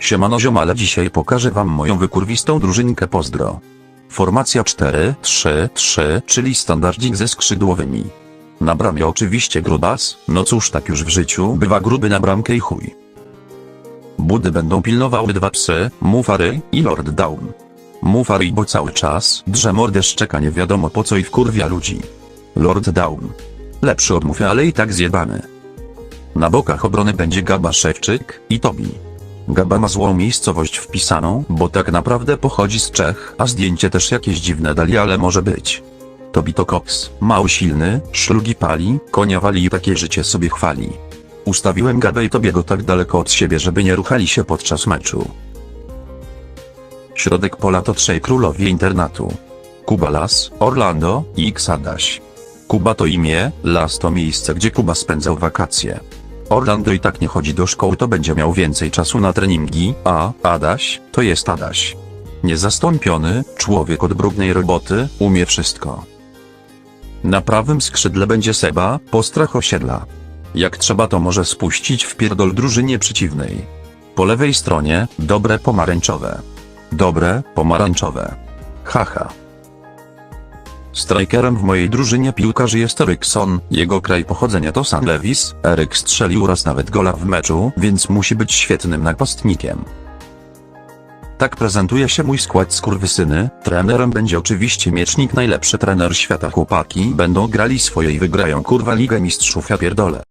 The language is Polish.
Siemano ziomale dzisiaj pokażę wam moją wykurwistą drużynkę pozdro. Formacja 4-3-3, czyli standardzik ze skrzydłowymi. Na bramie oczywiście grubas, no cóż tak już w życiu bywa gruby na bramkę i chuj. Budy będą pilnowały dwa psy, Mufary i Lord Down. Mufary bo cały czas drze mordę szczeka nie wiadomo po co i wkurwia ludzi. Lord Down. Lepszy od Mufy ale i tak zjebany. Na bokach obrony będzie Gaba Szewczyk i Tobi. Gaba ma złą miejscowość wpisaną, bo tak naprawdę pochodzi z Czech, a zdjęcie też jakieś dziwne dali, ale może być. To koks, mały silny, szlugi pali, konia wali i takie życie sobie chwali. Ustawiłem Gabę i Tobiego tak daleko od siebie, żeby nie ruchali się podczas meczu. Środek pola to trzej królowie internatu. Kuba Las, Orlando i X Adaś. Kuba to imię, Las to miejsce gdzie Kuba spędzał wakacje. Orlando i tak nie chodzi do szkoły to będzie miał więcej czasu na treningi, a Adaś, to jest Adaś. Niezastąpiony, człowiek od brudnej roboty, umie wszystko. Na prawym skrzydle będzie Seba, postrach osiedla. Jak trzeba to może spuścić w pierdol drużynie przeciwnej. Po lewej stronie, dobre pomarańczowe. Dobre, pomarańczowe. Haha. Strikerem w mojej drużynie piłkarz jest Erikson, jego kraj pochodzenia to San Lewis, Eryk strzelił raz nawet gola w meczu, więc musi być świetnym napastnikiem. Tak prezentuje się mój skład skurwysyny, trenerem będzie oczywiście Miecznik najlepszy trener świata chłopaki będą grali swoje i wygrają kurwa Ligę Mistrzów ja pierdolę.